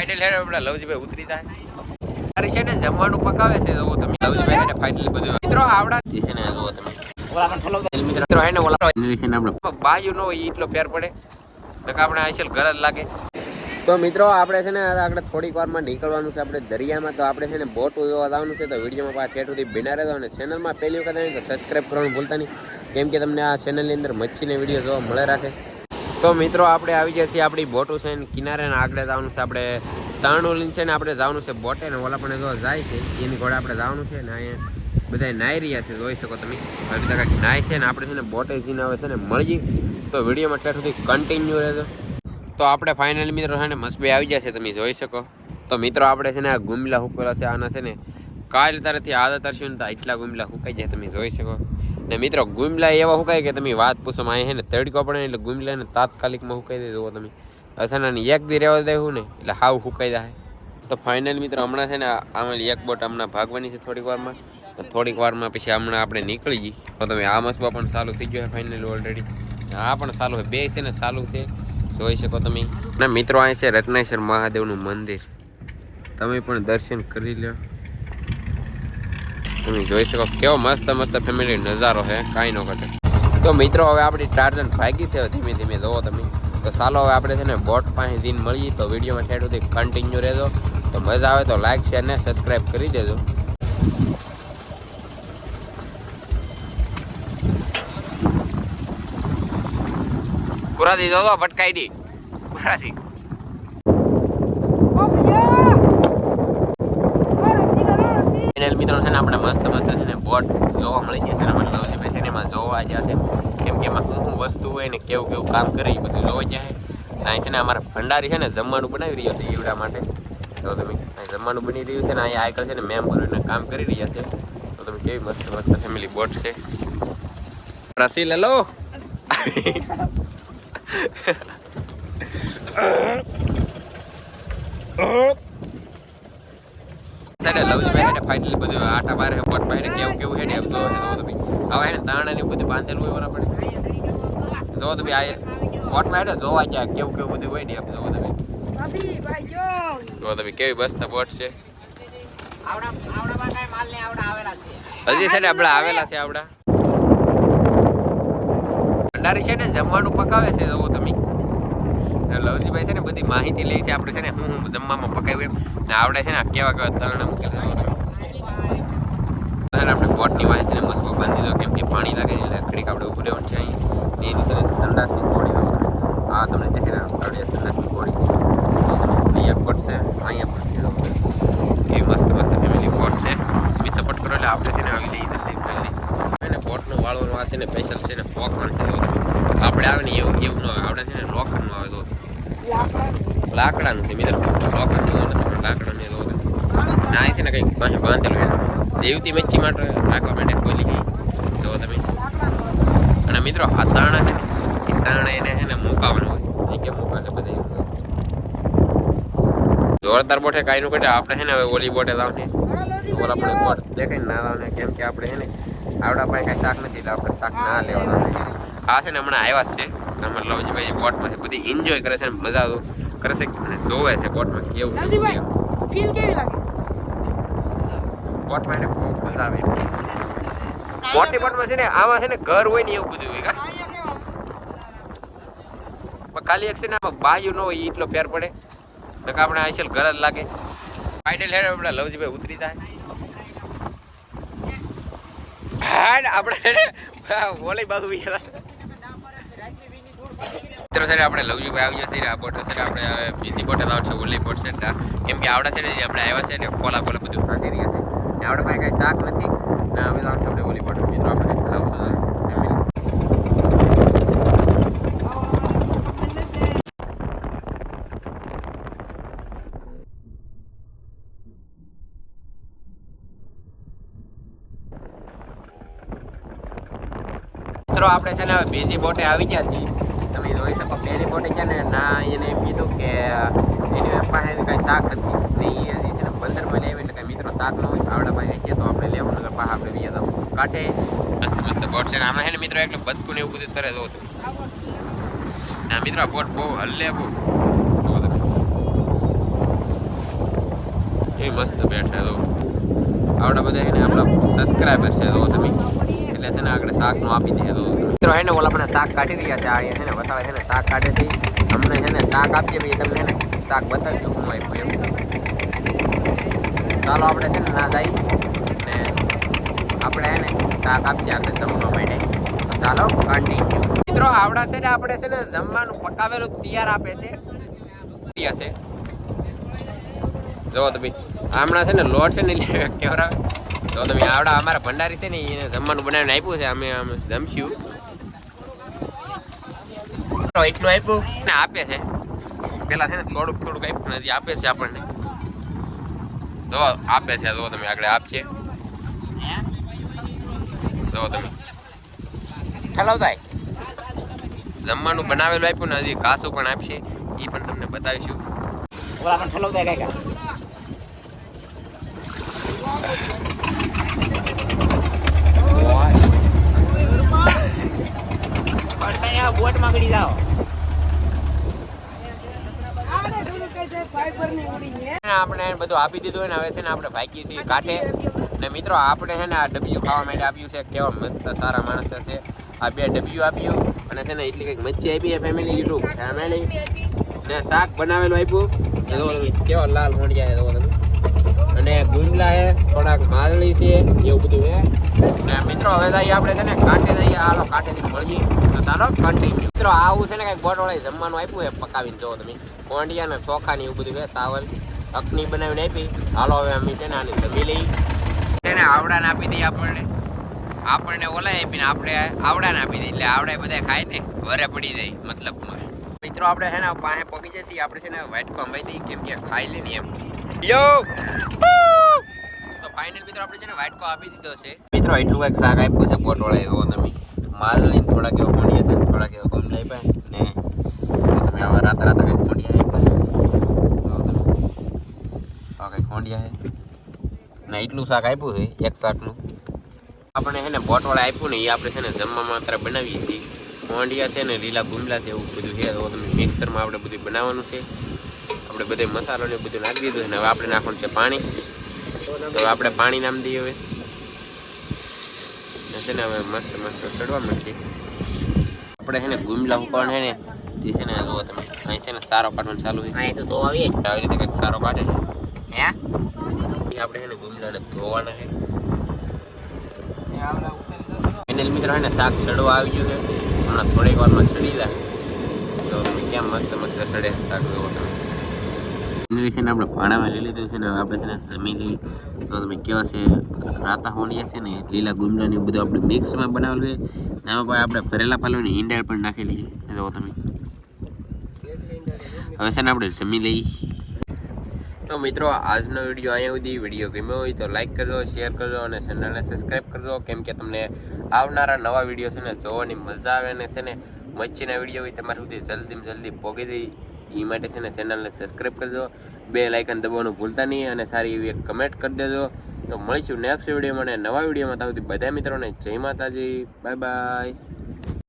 Final હેડ આપણા લવજીભાઈ ઉતરી જાય. તારી છે ને જમવાનું પકાવે છે જો તમે. લવજીભાઈ હેડ ફાઇનલ બધું મિત્રો આવડા છે ને જુઓ તમે. મિત્રો ઓલા છે ને આપણે. નો એટલો ફેર પડે. તો આપણે આઈસલ ઘર જ લાગે. તો મિત્રો આપણે છે ને આપણે થોડીક વારમાં નીકળવાનું છે આપણે દરિયામાં. તો આપણે છે ને બોટ જોવા જવાનું છે તો વિડીયોમાં પાછા ઠેઠ સુધી બિના રહેતો અને ચેનલમાં પહેલી વખત આવી તો સબસ્ક્રાઈબ કરવાનું ભૂલતા નહીં. કેમ કે તમને આ ચેનલની અંદર મચ્છીને વીડિયો જોવા મળે રાખે. તો મિત્રો, આપણે આવી ગયા છીએ આપણી બોટું છે ને કિનારે ને આગળ જવાનું છે આપણે તરણુલીન છે ને આપણે જવાનું છે બોટે ને ઓલા પણ જાય છે, એની ઘોડે આપણે જવાનું છે ને અહીંયા બધા નાઈ રહ્યા છે, જોઈ શકો તમે. હવે બધા કાંઈક નાય છે ને આપણે છે ને બોટે જઈને આવે છે ને મળી તો વિડીયોમાં ઠેઠ સુધી કન્ટિન્યુ રહેજો. તો આપણે ફાઇનલી મિત્રો છે ને મસ્બી આવી ગયા છે, તમે જોઈ શકો. તો મિત્રો, આપણે છે ને આ ગુમલા હુકેલા છે, આના છે ને કાલ તારેથી આદત હશે ને તો એટલા ગુમલા હુકાઈ જાય તમે જોઈ શકો. ને મિત્રો, ગુમલા એવા હુકાય કે તમે વાત પૂછો માં છે ને તડકો પડે એટલે ગુમલાને તાત્કાલિકમાં હુકાઈ દે જુઓ તમે. અસાના એક દી રહેવા દેવું ને, એટલે હાવ હુકાઈ જાય તો ફાઇનલ મિત્રો, હમણાં છે ને આમાં એક બોટ હમણાં ભાગવાની છે થોડીક વારમાં. થોડીક વારમાં પછી હમણાં આપણે નીકળી જઈએ. તો તમે આ મસબા પણ ચાલુ થઈ ગયો ફાઇનલ ઓલરેડી આ પણ ચાલુ છે, બે છે ને ચાલુ છે. જોઈ શકો તમે. ના મિત્રો અહીં છે રત્નેશ્વર મહાદેવનું મંદિર. તમે પણ દર્શન કરી લો તમે જોઈ શકો કેવો મસ્ત મસ્ત ફેમિલી નજારો છે કાંઈ ન ઘટે. તો મિત્રો, હવે આપણી ટાર્જન ભાગી છે ધીમે ધીમે જોવો તમે. તો ચાલો, હવે આપણે છે ને બોટ પાસે દિન મળીએ. તો વિડીયોમાં ઠેઠ સુધી કન્ટિન્યુ રહેજો. તો મજા આવે તો લાઈક શેર ને સબસ્ક્રાઈબ કરી દેજો. કુરાદી દો ભટકાઈ દી. કુરાદી ફાઇનલ મિત્રો છે ને આપણે મસ્ત બોટ જોવા મળી જશે અને મને લવજી ભાઈ એમાં જોવા જશે કેમ કે એમાં શું શું વસ્તુ હોય ને કેવું કેવું કામ કરે એ બધું જોવા જાય અહીં છે ને અમારા ભંડારી છે ને જમવાનું બનાવી રહ્યો છે ઈવડા માટે. તો તમે અહીં જમવાનું બની રહ્યું છે ને અહીંયા આગળ છે ને મેમ્બર ને કામ કરી રહ્યા છે. તો તમે કેવી મસ્ત મસ્ત ફેમિલી બોટ છે. રસી લે લો સાડે લવજી ભાઈ ફાઇનલી બધું આટા બારે બોટ પાસે કેવું કેવું હેડે એમ જો જો તમે હવે હેડે તાણા ને બધું બાંધેલું હોય બરાબર. જો તમે આ બોટમાં હેડે, જોવા ગયા કેવું કેવું બધું હોય ને એમ જો તમે જો તમે કેવી બસતા બોટ છે. હજી છે ને આપણા આવેલા છે આપણા. ભંડારી છે ને જમવાનું પકાવે છે જો તમે લવજીભાઈ છે ને બધી માહિતી લે છે. આપણે છે ને હું જમવામાં પકાવ્યું એમ. ને આવડે છે ને કેવા કેવા તરણ મૂકેલા આપણે બોટની વાંચ છે ને મસ્ત બાંધી દો કેમ કે પાણી લાગે ને એટલે ઘડીક આપણે ઉભું રહેવાનું છે અહીં એની છે સંડાસની કોળી આ તમને દેખે ને આવડે સંડાસની કોળી અહીંયા બોટ છે. અહીંયા પણ કેવી મસ્ત મસ્ત ફેમિલી બોટ છે. બી સપોર્ટ કરો એટલે આપણે છે ને આવી લઈ જલ્દી એને બોટનો વાળવાનો આ છે ને સ્પેશિયલ છે ને પોકણ છે. આપણે આવે ને એવું એવું ન આવે આપણે છે ને લોકરનું આવે તો લાકડાનું છે મિત્રો શોખ હતો લાકડાનું તો ના છે ને કંઈક પાછું બાંધેલું છે. દેવતી મચ્છી માટે રાખવા માટે ખોલી ગઈ. તો તમે. અને મિત્રો, આ તાણા છે એ તાણા એને એને મુકાવાનું હોય. એ કેમ મુકા છે બધા જોરદાર બોટે કાંઈ નું કટે આપણે છે ને હવે ઓલી બોટે લાવને ઓલા આપણે બોટ દેખાય ના લાવને કેમ કે આપણે છે ને, આવડા પાસે કાંઈ શાક નથી, એટલે આપણે શાક ના લેવાના. આ છે ને હમણાં આવ્યા જ છે. અમારે લવજીભાઈ બોટમાં બધી એન્જોય કરે છે ને, મજા કરે છે? અને જોવે છે બોટમાં કેવું ફીલ કેવી લાગે? બોટમાં એને બહુ મજા આવે. મોટી બોટમાં છે ને આમાં છે ને ઘર હોય ને એવું બધું હોય. કા? પણ ખાલી એક છે ને આમાં બાયું ન હોય એટલો ફેર પડે. તો આપણે આઈસલ ઘર જ લાગે. ફાઇનલ હેડ આપણે લવજીભાઈ ઉતરી જાય. હા આપણે બોલી ઓલી બાજુ ગયા મિત્રો સાઈડ આપણે લવજીભાઈ આવી જશે આ બોટ છે ને, આપણે બીજી બોટ આવશે, ઓલી બોટ છે ને કેમ કે આવડા સાઈડ આપણે આવ્યા છે ને કોલા કોલા બધું ખાતી રહ્યા છે. આપણે પાસે કાંઈ શાક નથી. ને અમે લાવ આપણે ઓલી બોટ મિત્રો, આપણે ખાવું મિત્રો, આપણે છે ને બીજી બોટે આવી ગયા છીએ. તમે જોઈ શકો પહેલી બોટે છે ને, ના, એને એમ કીધું કે, એની પાસે કાંઈ શાક નથી. ને એ છે ને પંદરમાં લેવી એટલે કાંઈ મિત્રો શાક ન હોય, આવડા પાસે છે તો આપણે લેવું નગર પાસે આપણે બીજા તો કાંઠે મસ્ત મસ્ત બોટ છે ને. આમાં છે ને મિત્રો એટલે બદકું ને એવું બધું તરે દો ના, મિત્રો, આ બોટ બહુ હલ્લે બહુ. કેવી મસ્ત બેઠા તો આવડા બધા છે ને આપણા સબસ્ક્રાઈબર છે તો તમે. એટલે છે ને આગળ શાકનું આપી દે તો. મિત્રો એને ઓલા આપણે શાક કાઢી રહ્યા છે. અહીંયા છે ને વસાળે છે ને, શાક કાઢે છે. અમને છે ને શાક આપીએ ભાઈ તમને ને શાક બતાવી દઉં હું એમ. ચાલો, આપણે છે ને ના જાય. ને આપણે છે ને શાક આપીએ આપણે જમવા માટે. તો ચાલો કાઢી મિત્રો, આવડા છે ને, આપણે છે ને જમવાનું પકાવેલું તૈયાર આપે છે. છે. જો તમે હમણાં છે ને લોટ છે ને કેવરાવે તો તમે આવડા અમારા ભંડારી છે ને એને જમવાનું બનાવીને આપ્યું છે અમે અમે જમશું. એટલું આપ્યું ને આપે છે. પેલા છે ને થોડુંક થોડુંક આપ્યું નથી આપે છે આપણને. જો આપે છે જો તમે આગળ આપશે જો તમે. હેલો થાય જમવાનું બનાવેલું આપ્યું ને હજી કાસું પણ આપશે. એ પણ તમને બતાવીશું. ઓલા પણ ઠલવતા કાકા આપણે બધું આપી દીધું ને, હવે છે ને આપણે ભાગી છીએ કાંઠે. ને મિત્રો, આપણે છે ને આ ડબ્યું ખાવા માટે આપ્યું છે, કેવા મસ્ત સારા માણસ છે. આ બે ડબ્યું આપ્યું અને છે ને એટલી કંઈક મચ્છી આપી ફેમિલી યુટ્યુબ ફેમિલી ને શાક બનાવેલું આપ્યું. કેવા લાલ મોડિયા છે તમે અને ગુંદલા છે થોડાક માલણી છે, એવું બધું હે. ને મિત્રો, હવે જઈએ આપણે છે ને કાંઠે જઈએ. હાલો કાંઠેથી મળીએ. તો ચાલો કન્ટિન્યુ મિત્રો, આવું છે ને કંઈક ગોટવાળા જમવાનું આપ્યું છે પકાવીને જોવો તમે. કોંડિયા ને ચોખા ને એવું બધું હે, સાવલ. અકની બનાવીને આપી. હાલો, હવે અમે છે ને આની જમી લઈ તેને આવડાને આપી દઈએ આપણને. આપણને ઓલા આપીને આપણે આવડાને આપી દઈએ. એટલે આવડા બધા ખાય ને વરે પડી જાય મતલબ મિત્રો, આપણે છે ને પાસે પગી જશે આપણે છે ને વાઇટકો અંબાઈ દઈએ કેમ કે ખાઈ લે ને એમ. યો ફાઇનલ મિત્રો, આપણે છે ને વાઇટકો આપી દીધો છે. મિત્રો, એટલું કંઈક શાક આપ્યું છે પોટોળા એવો તમે. માલ લઈને થોડાક એવો કોંડિયા છે થોડાક એવો ગમ લઈ પાય ને તમે આવા રાત રાત કંઈક કોંડિયા આપ્યા. કંઈક કોંડિયા છે. ને એટલું શાક આપ્યું છે, એક શાકનું. આપણે છે ને બોટવાળા આપ્યું ને, એ આપણે છે ને જમવા માત્ર બનાવીએ છીએ. કોંડિયા છે ને, લીલા ગુમલા છે, એવું બધું છે. તો તમે મિક્સરમાં આપણે બધું બનાવવાનું છે. આપણે બધે મસાલો ને બધું નાખી દીધું છે ને, હવે આપણે નાખવાનું છે પાણી. તો આપણે પાણી નામ દઈએ હવે. છે ને હવે મસ્ત મસ્ત ચડવા મળશે આપણે છે ને ગુમલા પણ છે ને તે છે ને જુઓ તમે અહીં છે ને સારો કાઢવાનું ચાલુ છે. અહીં તો તો આવી રીતે કંઈક સારો કાઢે છે. હે? આપણે છે ને ગુમલાને ધોવાના છે. ફાઇનલ મિત્રો છે ને શાક ચડવા આવી ગયું છે. હમણાં થોડીક વારમાં ચડી જાય તો ક્યાં કેમ મસ્ત મસ્ત ચડે શાક જોવો તમે. છે આપણે ભાણામાં લઈ લીધું છે ને આપણે છે ને જમીની તો તમે કેવા છે, રાતા હોણીયા છે ને, લીલા ગુમલા ને બધું આપણે મિક્સમાં બનાવેલું છે. એમાં પણ આપણે ભરેલા પાલવની ઈંડાળ પણ નાખેલી છે જો તમે. હવે છે ને, આપણે જમી લઈ તો મિત્રો, આજનો વીડિયો અહીંયા સુધી. વીડિયો ગમ્યો હોય તો લાઈક કરજો, શેર કરજો અને ચેનલને સબસ્ક્રાઈબ કરજો. કેમ કે તમને આવનારા નવા વીડિયો છે ને, જોવાની મજા આવે ને છે ને, મચ્છીના વીડિયો હોય તમારા સુધી જલ્દીમાં જલ્દી પહોંચી દઈ એ માટે છે ને ચેનલને સબસ્ક્રાઈબ કરજો. બે લાઇકન દબાવવાનું ભૂલતા નહીં અને સારી એવી એક કમેન્ટ કરી દેજો. તો મળીશું નેક્સ્ટ વિડીયોમાં અને નવા વિડીયોમાં ત્યાં બધા મિત્રોને જય માતાજી. Bye bye